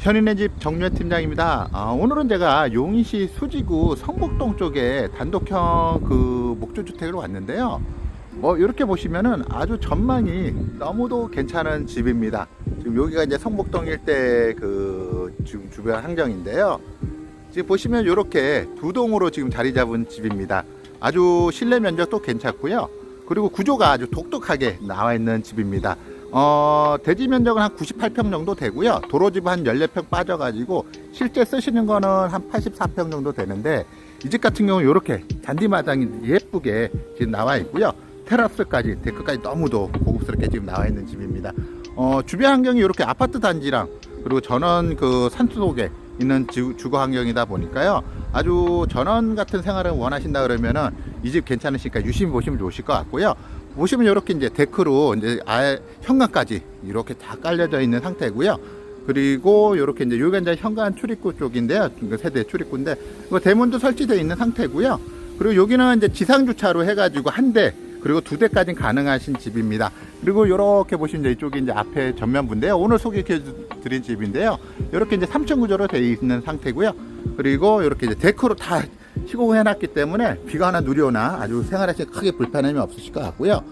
현인의 집 정유현 팀장입니다. 아, 오늘은 제가 용인시 수지구 성북동 쪽에 단독형 그 목조주택으로 왔는데요. 뭐 이렇게 보시면은 아주 전망이 너무도 괜찮은 집입니다. 지금 여기가 이제 성북동 일대 그 지금 주변 환경인데요. 지금 보시면 이렇게 두 동으로 지금 자리 잡은 집입니다. 아주 실내 면적도 괜찮고요. 그리고 구조가 아주 독특하게 나와 있는 집입니다. 어, 대지 면적은 한 98평 정도 되고요. 도로집 한 14평 빠져가지고 실제 쓰시는 거는 한 84평 정도 되는데 이 집 같은 경우는 이렇게 잔디마당이 예쁘게 지금 나와 있고요. 테라스까지 데크까지 너무도 고급스럽게 지금 나와 있는 집입니다. 어, 주변 환경이 이렇게 아파트 단지랑 그리고 전원 그 산속에 있는 주, 주거 환경이다 보니까요. 아주 전원 같은 생활을 원하신다 그러면은 이 집 괜찮으시니까 유심히 보시면 좋으실 것 같고요. 보시면 이렇게 이제 데크로 이제 아예 현관까지 이렇게 다 깔려져 있는 상태고요. 그리고 이렇게 이제 여기가 이제 현관 출입구 쪽인데요. 그 세대 출입구인데 대문도 설치되어 있는 상태고요. 그리고 여기는 이제 지상 주차로 해가지고 한 대 그리고 두 대까지 가능하신 집입니다. 그리고 이렇게 보시면 이쪽이 이제 앞에 전면부인데요. 오늘 소개해 드린 집인데요. 이렇게 이제 3층 구조로 되어 있는 상태고요. 그리고 이렇게 이제 데크로 다 시공해 놨기 때문에 비가 하나 누리오나 아주 생활하시기 크게 불편함이 없으실 것 같고요.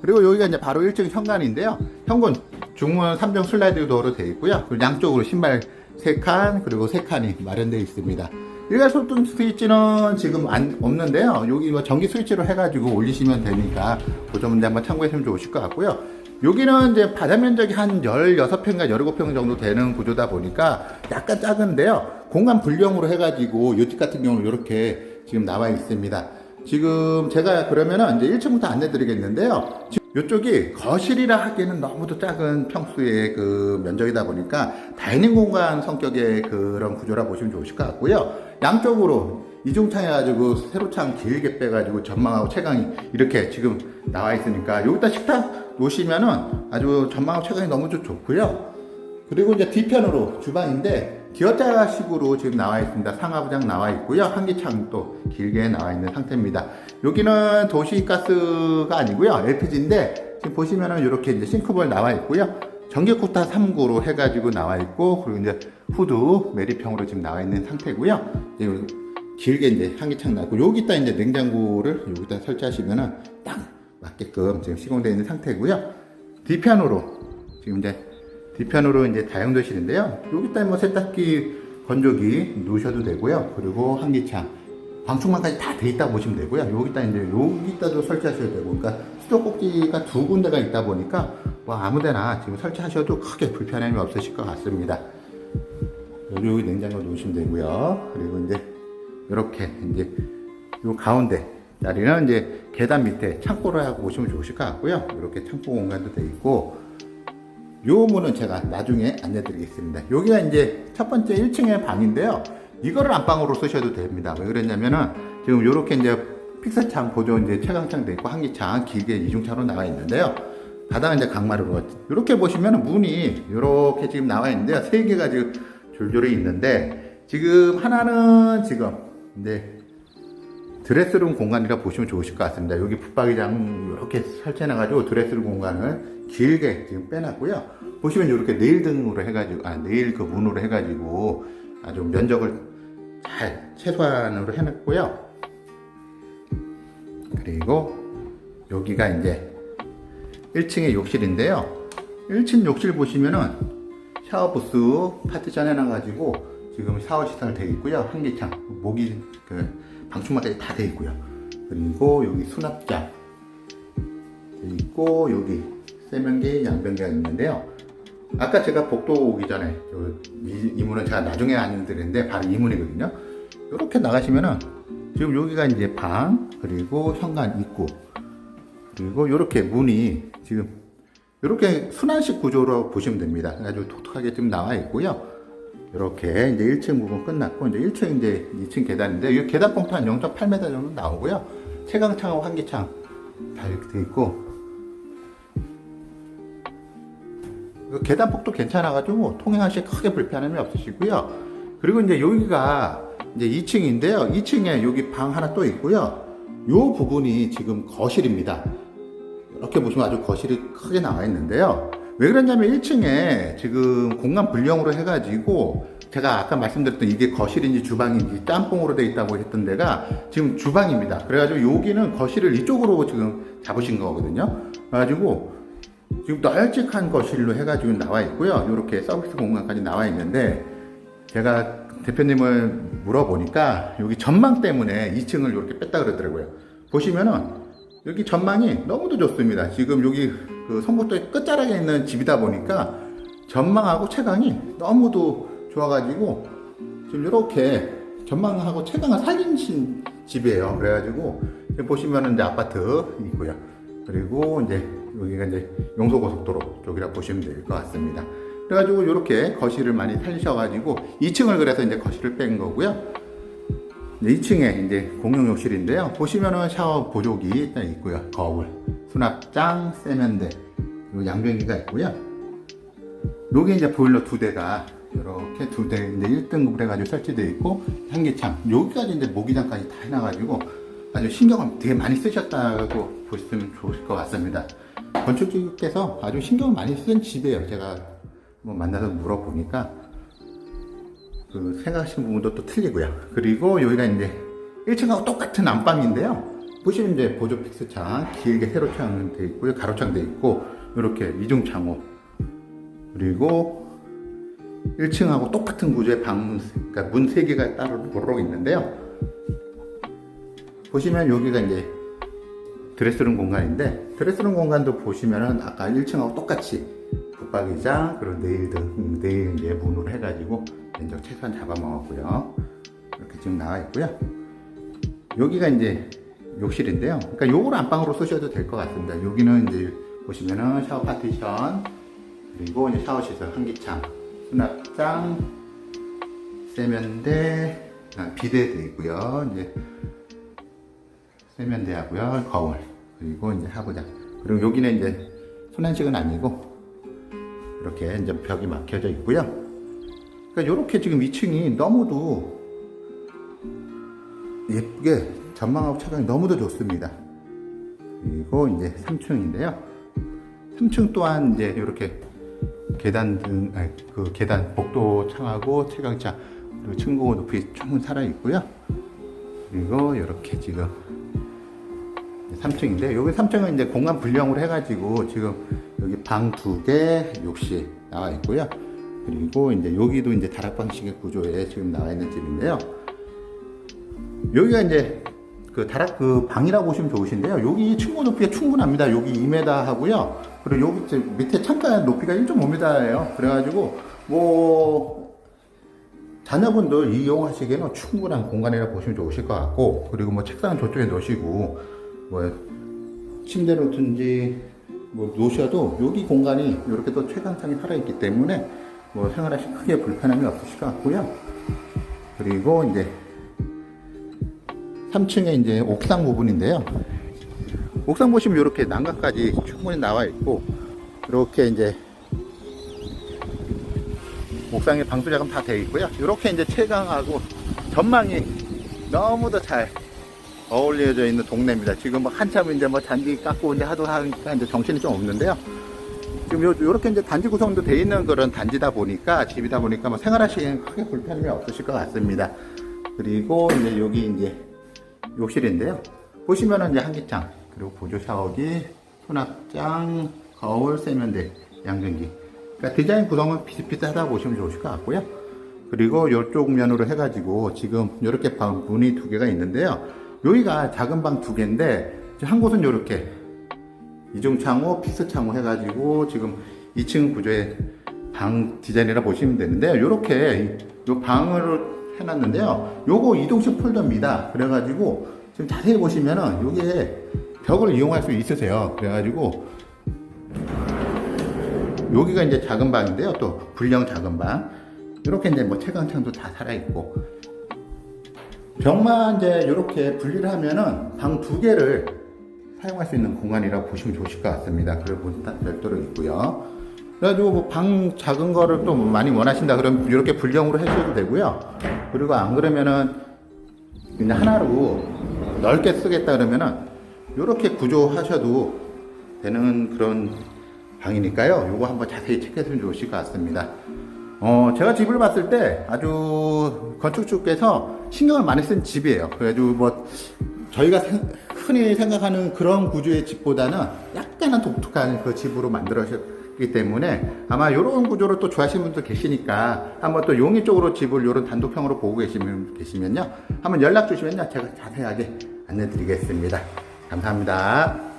그리고 여기가 이제 바로 1층 현관인데요. 현관 중문 3정 슬라이드 도어로 되어 있고요. 그리고 양쪽으로 신발 3칸 그리고 3칸이 마련되어 있습니다. 일괄 소등 스위치는 지금 안, 없는데요. 여기 뭐 전기 스위치로 해가지고 올리시면 되니까 그 점은 한번 참고하시면 좋으실 것 같고요. 여기는 이제 바닥 면적이 한 16평인가 17평 정도 되는 구조다 보니까 약간 작은데요. 공간 불량으로 해가지고 요집 같은 경우는 이렇게 지금 나와 있습니다. 지금 제가 그러면은 이제 1층부터 안내 드리겠는데요. 이쪽이 거실이라 하기에는 너무도 작은 평수의 그 면적이다 보니까 다이닝 공간 성격의 그런 구조라 보시면 좋으실 것 같고요. 양쪽으로 이중창 해가지고 세로창 길게 빼가지고 전망하고 채광이 이렇게 지금 나와 있으니까 여기다 식탁 놓으시면은 아주 전망하고 채광이 너무 좀 좋고요. 그리고 이제 뒤편으로 주방인데 기어자식으로 지금 나와 있습니다. 상하부장 나와 있고요. 환기창도 길게 나와 있는 상태입니다. 여기는 도시가스가 아니고요. LPG인데 지금 보시면은 이렇게 이제 싱크볼 나와 있고요. 전기쿠타 3구로 해가지고 나와 있고 그리고 이제 후드 메리평으로 지금 나와 있는 상태고요. 이제 길게 이제 환기창 나고 여기다 이제 냉장고를 여기다 설치하시면은 딱 맞게끔 지금 시공되어 있는 상태고요. 뒤편으로 지금 이제 뒤편으로 이제 다용도실인데요. 여기다 뭐 세탁기, 건조기 놓으셔도 되고요. 그리고 환기창, 방충망까지 다 돼 있다 보시면 되고요. 여기다 이제 여기다도 설치하셔도 되고, 그러니까 수도꼭지가 두 군데가 있다 보니까 뭐 아무데나 지금 설치하셔도 크게 불편함이 없으실 것 같습니다. 여기, 냉장고 놓으시면 되고요. 그리고 이제 이렇게 이제 요 가운데 자리는 이제 계단 밑에 창고를 하고 오시면 좋으실 것 같고요. 이렇게 창고 공간도 돼 있고. 요 문은 제가 나중에 안내 드리겠습니다. 여기가 이제 첫 번째 1층의 방인데요. 이거를 안방으로 쓰셔도 됩니다. 왜 그랬냐면은 지금 요렇게 이제 픽사창 보조 이제 채광창 돼 있고 한기창 길게 이중창으로 나와 있는데요. 바닥은 이제 강마루로 이렇게 보시면 문이 이렇게 지금 나와 있는데요. 세 개가 지금 줄줄이 있는데 지금 하나는 지금 이제 드레스룸 공간이라 보시면 좋으실 것 같습니다. 여기 붙박이장 이렇게 설치해놔가지고 드레스룸 공간을 길게 지금 빼놨고요. 보시면 이렇게 네일 등으로 해가지고, 아, 네일 그 문으로 해가지고 아주 면적을 잘 최소한으로 해놨고요. 그리고 여기가 이제 1층의 욕실인데요. 1층 욕실 보시면은 샤워 부스 파티션 해놔가지고 지금 샤워 시설 되어 있고요. 환기창, 모기, 그, 방충망까지 다 되어 있고요. 그리고 여기 수납장 돼 있고 여기 세면기, 양변기가 있는데요. 아까 제가 복도 오기 전에 요 이, 이 문은 제가 나중에 안드렸는데 바로 이 문이거든요. 이렇게 나가시면은 지금 여기가 이제 방 그리고 현관 입구 그리고 이렇게 문이 지금 이렇게 순환식 구조로 보시면 됩니다. 아주 독특하게 지금 나와 있고요. 이렇게 이제 1층 부분 끝났고 이제 1층 이제 2층 계단인데 이 계단 봉투 한 0.8m 정도 나오고요. 채광창하고 환기창 다 이렇게 돼 있고 이 계단 폭도 괜찮아가지고 통행하시기 크게 불편함이 없으시고요. 그리고 이제 여기가 이제 2층인데요. 2층에 여기 방 하나 또 있고요. 이 부분이 지금 거실입니다. 이렇게 보시면 아주 거실이 크게 나와 있는데요. 왜 그러냐면 1층에 지금 공간 분량으로 해가지고 제가 아까 말씀드렸던 이게 거실인지 주방인지 짬뽕으로 돼 있다고 했던 데가 지금 주방입니다. 그래가지고 여기는 거실을 이쪽으로 지금 잡으신 거거든요. 그래가지고 지금 널찍한 거실로 해가지고 나와 있고요. 이렇게 서비스 공간까지 나와 있는데 제가 대표님을 물어보니까 여기 전망 때문에 2층을 이렇게 뺐다 그러더라고요. 보시면은 여기 전망이 너무도 좋습니다. 지금 여기 그 성북도의 끝자락에 있는 집이다 보니까 전망하고 채광이 너무도 좋아가지고 지금 이렇게 전망하고 채광을 살리신 집이에요. 그래가지고 지금 보시면은 이제 아파트 있고요. 그리고 이제 여기가 이제 용서고속도로 쪽이라 보시면 될 것 같습니다. 그래가지고 이렇게 거실을 많이 살리셔가지고 2층을 그래서 이제 거실을 뺀 거고요. 2층에 이제 공용 욕실인데요. 보시면은 샤워 보조기 일단 있고요. 거울, 수납장, 세면대, 그리고 양변기가 있고요. 요게 이제 보일러 두 대가 이렇게 두 대 이제 1등급을 해가지고 설치되어 있고 현기창 여기까지 이제 모기장까지 다 해놔가지고 아주 신경을 되게 많이 쓰셨다고 보시면 좋을 것 같습니다. 건축주께서 아주 신경을 많이 쓴 집이에요. 제가 뭐 만나서 물어보니까 그 생각하시는 부분도 또 틀리고요. 그리고 여기가 이제 1층하고 똑같은 안방인데요. 보시면 이제 보조 픽스 창 길게 세로 창 돼 있고요. 가로 창 돼 있고 이렇게 이중 창호 그리고 1층하고 똑같은 구조의 방, 그러니까 문 3개가 따로 도로 있는데요. 보시면 여기가 이제 드레스룸 공간인데 드레스룸 공간도 보시면은 아까 1층하고 똑같이 붙박이장 그리고 네일 등 음, 네일 문으로 해가지고 면적 최소한 잡아먹었고요. 이렇게 지금 나와 있고요. 여기가 이제 욕실인데요. 그러니까 요걸 안방으로 쓰셔도 될 것 같습니다. 여기는 이제 보시면은 샤워 파티션 그리고 이제 샤워 시설 환기창 수납장 세면대 아, 비데도 있고요. 이제 세면대하고요. 거울 그리고 이제 하부장 그리고 여기는 이제 손한식은 아니고 이렇게 이제 벽이 막혀져 있고요. 그러니까 이렇게 지금 2층이 너무도 예쁘게 전망하고 차광이 너무도 좋습니다. 그리고 이제 3층인데요. 3층 또한 이제 이렇게 계단 등, 아니, 그 계단 복도 창하고 채광창 그리고 층고 높이 충분히 살아 있고요. 그리고 이렇게 지금 3층인데 여기 3층은 이제 공간 분량으로 해가지고 지금 여기 방 두 개, 욕실 나와 있고요. 그리고 이제 여기도 이제 다락 방식의 구조에 지금 나와 있는 집인데요. 여기가 이제 그 다락 그 방이라고 보시면 좋으신데요. 여기 층고 높이가 충분합니다. 여기 2m 하고요. 그리고 여기 밑에 창가 높이가 1.5m예요. 그래가지고 뭐 자녀분들 이용하시기에는 충분한 공간이라 고 보시면 좋으실 것 같고 그리고 뭐 책상은 저쪽에 놓으시고 뭐 침대 놓든지 뭐 놓으셔도 여기 공간이 이렇게 또 최강창이 살아있기 때문에 뭐 생활하시 크게 불편함이 없으실 것 같고요. 그리고 이제 3층에 이제 옥상 부분인데요. 옥상 보시면 이렇게 난간까지 충분히 나와 있고 이렇게 이제 옥상에 방수 작업 다 되어 있고요. 이렇게 이제 채광하고 전망이 너무도 잘 어울려져 있는 동네입니다. 지금 뭐 한참 이제 뭐 잔디 깎고 이제 하도 하니까 이제 정신이 좀 없는데요. 지금 요, 요렇게 이제 단지 구성도 돼 있는 그런 단지다 보니까 집이다 보니까 뭐 생활하시기엔 크게 불편함이 없으실 것 같습니다. 그리고 이제 여기 이제 욕실인데요. 보시면은 이제 한기창, 그리고 보조 샤워기, 수납장, 거울, 세면대, 양변기. 그러니까 디자인 구성은 비슷비슷하다 보시면 좋으실 것 같고요. 그리고 이쪽 면으로 해가지고 지금 이렇게 방 문이 두 개가 있는데요. 여기가 작은 방 두 개인데 한 곳은 이렇게 이중 창호, 피스 창호 해가지고 지금 2층 구조의 방 디자인이라 보시면 되는데요. 이렇게 이 방을 해놨는데요. 요거 이동식 폴더입니다. 그래가지고 지금 자세히 보시면은 요게 벽을 이용할 수 있으세요. 그래가지고 여기가 이제 작은 방인데요. 또 불량 작은 방. 이렇게 이제 뭐 채광창도 다 살아있고. 벽만 이제 이렇게 분리를 하면은 방 두 개를 사용할 수 있는 공간이라고 보시면 좋으실 것 같습니다. 그리고 문딱 별도로 있고요. 그래가지고 뭐 방 작은 거를 또 많이 원하신다 그러면 이렇게 불량으로 해주셔도 되고요. 그리고 안 그러면은 그냥 하나로 넓게 쓰겠다 그러면은 이렇게 구조하셔도 되는 그런 방이니까요. 요거 한번 자세히 체크했으면 좋으실 것 같습니다. 어, 제가 집을 봤을 때 아주 건축주께서 신경을 많이 쓴 집이에요. 그래가지고 뭐 저희가 생- 흔히 생각하는 그런 구조의 집보다는 약간은 독특한 그 집으로 만들어졌기 때문에 아마 이런 구조를 또 좋아하시는 분들 계시니까 한번 또 용인 쪽으로 집을 이런 단독형으로 보고 계시면, 계시면요. 한번 연락 주시면요. 제가 자세하게 안내 드리겠습니다. 감사합니다.